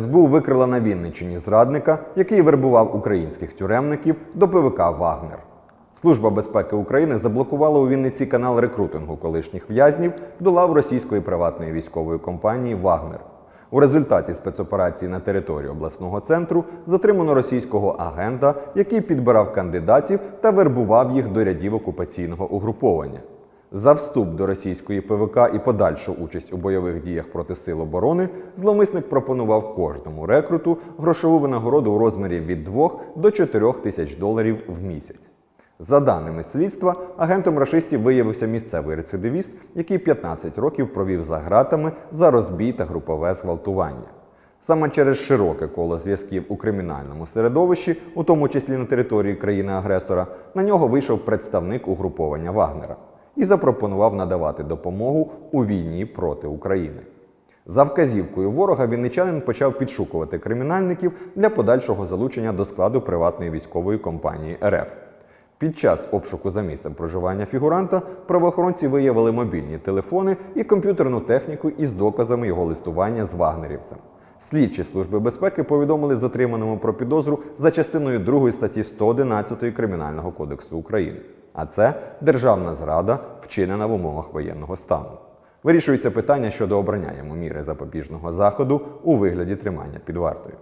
СБУ викрила на Вінниччині зрадника, який вербував українських тюремників до ПВК Вагнер. Служба безпеки України заблокувала у Вінниці канал рекрутингу колишніх в'язнів до лав російської приватної військової компанії Вагнер. У результаті спецоперації на території обласного центру затримано російського агента, який підбирав кандидатів та вербував їх до рядів окупаційного угруповання. За вступ до російської ПВК і подальшу участь у бойових діях проти сил оборони зловмисник пропонував кожному рекруту грошову винагороду у розмірі від 2 до 4 тисяч доларів в місяць. За даними слідства, агентом рашистів виявився місцевий рецидивіст, який 15 років провів за ґратами за розбій та групове зґвалтування. Саме через широке коло зв'язків у кримінальному середовищі, у тому числі на території країни-агресора, на нього вийшов представник угруповання Вагнера і запропонував надавати допомогу у війні проти України. За вказівкою ворога вінничанин почав підшукувати кримінальників для подальшого залучення до складу приватної військової компанії РФ. Під час обшуку за місцем проживання фігуранта правоохоронці виявили мобільні телефони і комп'ютерну техніку із доказами його листування з вагнерівцем. Слідчі служби безпеки повідомили затриманому про підозру за частиною 2 статті 111 Кримінального кодексу України. А це державна зрада, вчинена в умовах воєнного стану. Вирішується питання щодо обрання йому міри запобіжного заходу у вигляді тримання під вартою.